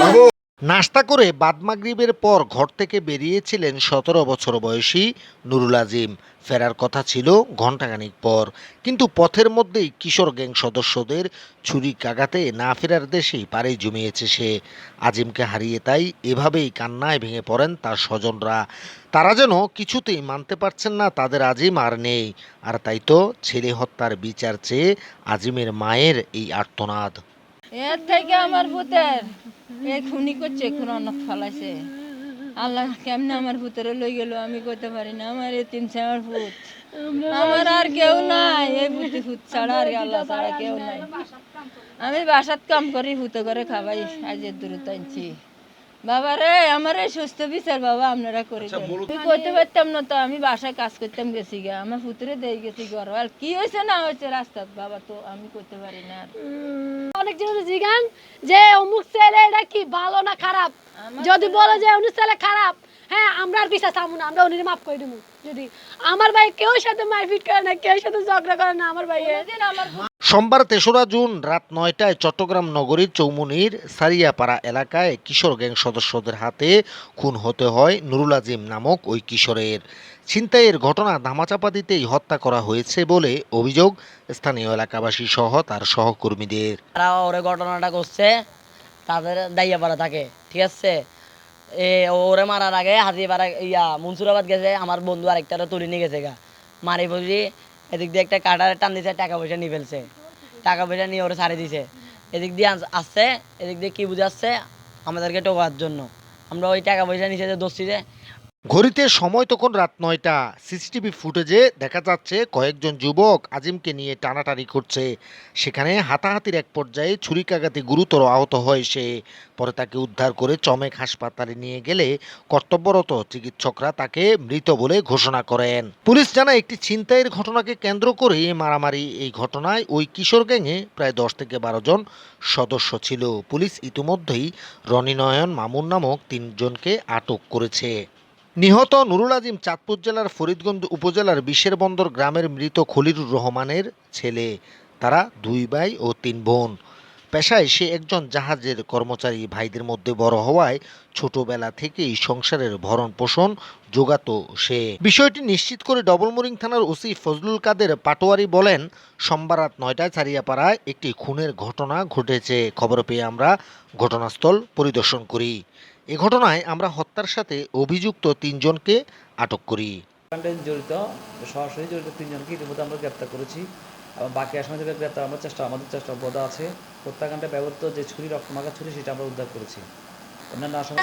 Bago! নাস্তা করে বাদমাগরিবের পর ঘর থেকে বেরিয়েছিলেন সতেরো বছর বয়সী নুরুল আজিম। ফেরার কথা ছিল ঘণ্টাখানিক পর। কিন্তু পথের মধ্যেই কিশোর গ্যাং সদস্যদের ছুরি কাগাতে না ফেরার দেশেই পাড়ে জমিয়েছে সে। আজিমকে হারিয়ে তাই এভাবেই কান্নায় ভেঙে পড়েন তার স্বজনরা। তারা যেন কিছুতেই মানতে পারছেন না তাদের আজিম আর নেই। আর তাই তো ছেলে হত্যার বিচার চেয়ে আজিমের মায়ের এই আর্তনাদ। এর থেকে আমার ভূতের এ খুনি করছে খুন অনেক ফলাইছে। আল্লাহ কেমনে আমার ভূতেরে লই গেল আমি কইতে পারি না আমার এই তিন আমার ভূত। আমার আর কেউ নাই এই ভূতি ভূত ছাড়া আর আল্লাহ ছাড়া কেউ নাই। আমি বাসাত কাম করি ভূতে করে খাবাই আজ দূরত আনছি। বাবা রে আমার এই সুস্থ বিচার বাবা আপনারা করে দেন। আমি কইতে পারতাম না তো আমি বাসায় কাজ করতাম গেছি গা। আমার ভূতরে দিয়ে গেছি ঘর। আর কি হয়েছে না হয়েছে রাস্তাত বাবা তো আমি করতে পারি না। অনেক জন জিগান যে অমুক কি ভালো না খারাপ? যদি বলে যে উনি ছেলে খারাপ হ্যাঁ আমরা আর বিশ্বাস না আমরা উনি মাফ করে দেবো যদি আমার ভাই কেউ সাথে মারপিট করে না কেউ সাথে ঝগড়া করে না আমার ভাই সোমবার তেসরা জুন রাত নয়টায় চট্টগ্রাম নগরীর চৌমুনির সারিয়াপাড়া এলাকায় কিশোর গ্যাং সদস্যদের হাতে খুন হতে হয় নুরুল আজিম নামক ওই কিশোরের। ছিনতাইয়ের ঘটনা ধামাচাপা দিতেই হত্যা করা হয়েছে বলে অভিযোগ স্থানীয় এলাকাবাসী সহ তার সহকর্মীদের। তারা ওরে ঘটনাটা করছে। তাদের দাইয়া পাড়া থাকে, ঠিক আছে? এ, ওরে মারার আগে হাতিপাড়া ইয়া মনসুরাবাদ গেছে, আমার বন্ধু আরেকটা তুলে নিয়ে গেছে গা। মারি বুঝি এদিক দিয়ে একটা কাটার টান দিছে, টাকা পয়সা নিয়ে ফেলছে। টাকা পয়সা নিয়ে ওরে ছাড়ে দিছে। এদিক দিয়ে আসছে, এদিক দিয়ে কি বুঝে আসছে আমাদেরকে টোকার জন্য। আমরা ওই টাকা পয়সা নিচে যে দোষ ঘড়িতে সময় তখন রাত নয়টা। সিসিটিভি ফুটেজে দেখা যাচ্ছে কয়েকজন যুবক আজিমকে নিয়ে টানাটানি করছে। সেখানে হাতাহাতির এক পর্যায়ে ছুরিকাঘাতে গুরুতর আহত হয় সে। পরে তাকে উদ্ধার করে চমেক হাসপাতালে নিয়ে গেলে কর্তব্যরত চিকিৎসকরা তাকে মৃত বলে ঘোষণা করেন। পুলিশ জানায়, একটি ছিনতাইয়ের ঘটনাকে কেন্দ্র করে মারামারি, এই ঘটনায় ওই কিশোর গ্যাংয়ে প্রায় দশ থেকে বারো জন সদস্য ছিল। পুলিশ ইতিমধ্যেই রনি নয়ন মামুন নামক তিনজনকে আটক করেছে। নিহত নুরুল আজিম চাঁদপুর জেলার ফরিদগঞ্জ উপজেলার বিশের বন্দর গ্রামের মৃত খলিলুর রহমানের ছেলে। তারা দুই ভাই ও তিন বোন। পেশায় সে একজন জাহাজের কর্মচারী। ভাইদের মধ্যে বড় হওয়ায় ছোটবেলা থেকেই সংসারের ভরণ পোষণ যোগাতো সে। বিষয়টি নিশ্চিত করে ডবলমুরিং থানার ওসি ফজলুল কাদের পাটোয়ারি বলেন, সোমবার রাত নয়টায় ছাড়িয়াপাড়ায় একটি খুনের ঘটনা ঘটেছে। খবর পেয়ে আমরা ঘটনাস্থল পরিদর্শন করি। এ ঘটনায় আমরা হত্যার সাথে অভিযুক্ত তিনজনকে আটক করি। জড়িত সরাসরি জড়িত তিনজনকে ইতিমধ্যে আমরা গ্রেপ্তার করেছি। এবং বাকি আসামিদেরকে গ্রেপ্তার আমার চেষ্টা আমাদের চেষ্টা অব্যাহত আছে। হত্যাকাণ্ডে ব্যবহৃত যে ছুরি রক্তমাখা ছুরি সেটা আমরা উদ্ধার করেছি। অন্যান্য আসামি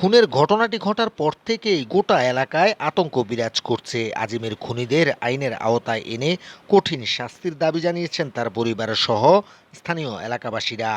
খুনের ঘটনাটি ঘটার পর থেকেই গোটা এলাকায় আতঙ্ক বিরাজ করছে। আজিমের খুনিদের আইনের আওতায় এনে কঠিন শাস্তির দাবি জানিয়েছেন তার পরিবারের সহ স্থানীয় এলাকাবাসীরা।